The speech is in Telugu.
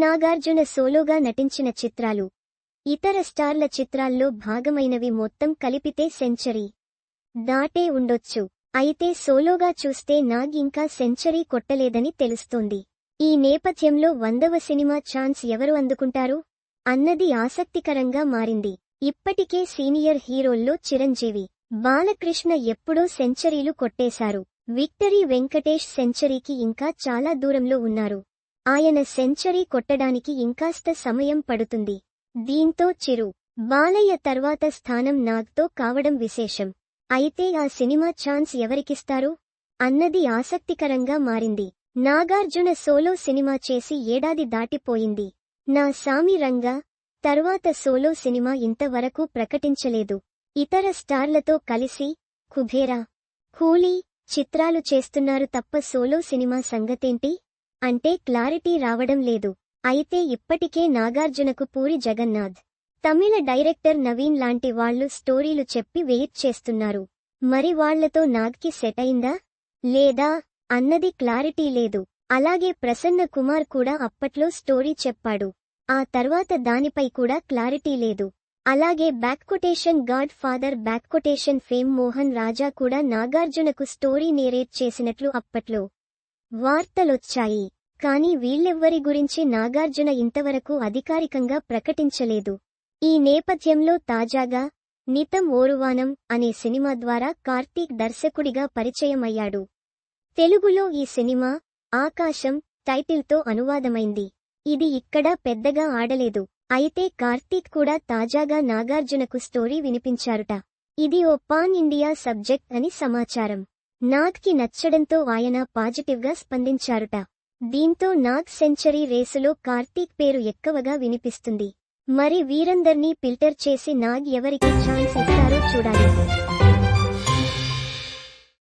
నాగార్జున సోలోగా నటించిన చిత్రాలు. ఇతర స్టార్ల చిత్రాల్లో భాగమైనవి మొత్తం కలిపితే సెంచరీ దాటే ఉండొచ్చు. అయితే సోలోగా చూస్తే నాగ్ ఇంకా సెంచరీ కొట్టలేదని తెలుస్తోంది. ఈ నేపథ్యంలో వందవ సినిమా ఛాన్స్ ఎవరు అందుకుంటారు? అన్నది ఆసక్తికరంగా మారింది. ఇప్పటికే సీనియర్ హీరోల్లో చిరంజీవి బాలకృష్ణ ఎప్పుడో సెంచరీలు కొట్టేశారు. విక్టరీ వెంకటేష్ సెంచరీకి ఇంకా చాలా దూరంలో ఉన్నారు. ఆయన సెంచరీ కొట్టడానికి ఇంకాస్త సమయం పడుతుంది. దీంతో చిరు బాలయ్య తర్వాత స్థానం నాగ్తో కావడం విశేషం. అయితే ఆ సినిమా ఛాన్స్ ఎవరికిస్తారు? అన్నది ఆసక్తికరంగా మారింది. నాగార్జున సోలో సినిమా చేసి ఏడాది దాటిపోయింది. నా సామి రంగా తర్వాత సోలో సినిమా ఇంతవరకు ప్రకటించలేదు. ఇతర స్టార్లతో కలిసి కుబేరా కూలీ చిత్రాలు చేస్తున్నారు తప్ప సోలో సినిమా సంగతేంటి? అంటే క్లారిటీ రావడం లేదు. అయితే ఇప్పటికే నాగార్జునకు పూరి జగన్నాథ్ తమిళ డైరెక్టర్ నవీన్ లాంటి వాళ్ళు స్టోరీలు చెప్పి వెయిట్ చేస్తున్నారు. మరి వాళ్ళతో నాగ్కి సెట్ అయిందా? లేదా? అన్నది క్లారిటీ లేదు. అలాగే ప్రసన్న కుమార్ కూడా అప్పట్లో స్టోరీ చెప్పాడు. ఆ తర్వాత దానిపై కూడా క్లారిటీ లేదు. అలాగే back quotation godfather back quotation fame Mohan Raja కూడా నాగార్జునకు స్టోరీ నేరేట్ చేసినట్లు అప్పట్లో వార్తలొచ్చాయి. కాని వీళ్ళెవ్వరి గురించి నాగార్జున ఇంతవరకు అధికారికంగా ప్రకటించలేదు. ఈ నేపథ్యంలో తాజాగా నితం ఓరువానం అనే సినిమా ద్వారా కార్తీక్ దర్శకుడిగా పరిచయమయ్యాడు. తెలుగులో ఈ సినిమా ఆకాశం టైటిల్తో అనువాదమైంది. ఇది ఇక్కడ పెద్దగా ఆడలేదు. అయితే కార్తీక్ కూడా తాజాగా నాగార్జునకు స్టోరీ వినిపించారుట. ఇది ఓ పాన్ ఇండియా సబ్జెక్ట్ అని సమాచారం. నాగ్కి నచ్చడంతో ఆయన పాజిటివ్గా స్పందించారుట. దీంతో నాగ్ సెంచరీ రేసులో కార్తీక్ పేరు ఎక్కువగా వినిపిస్తుంది. మరి వీరందర్నీ ఫిల్టర్ చేసి నాగ్ ఎవరికి ఛాన్స్ ఇస్తారో చూడాలి.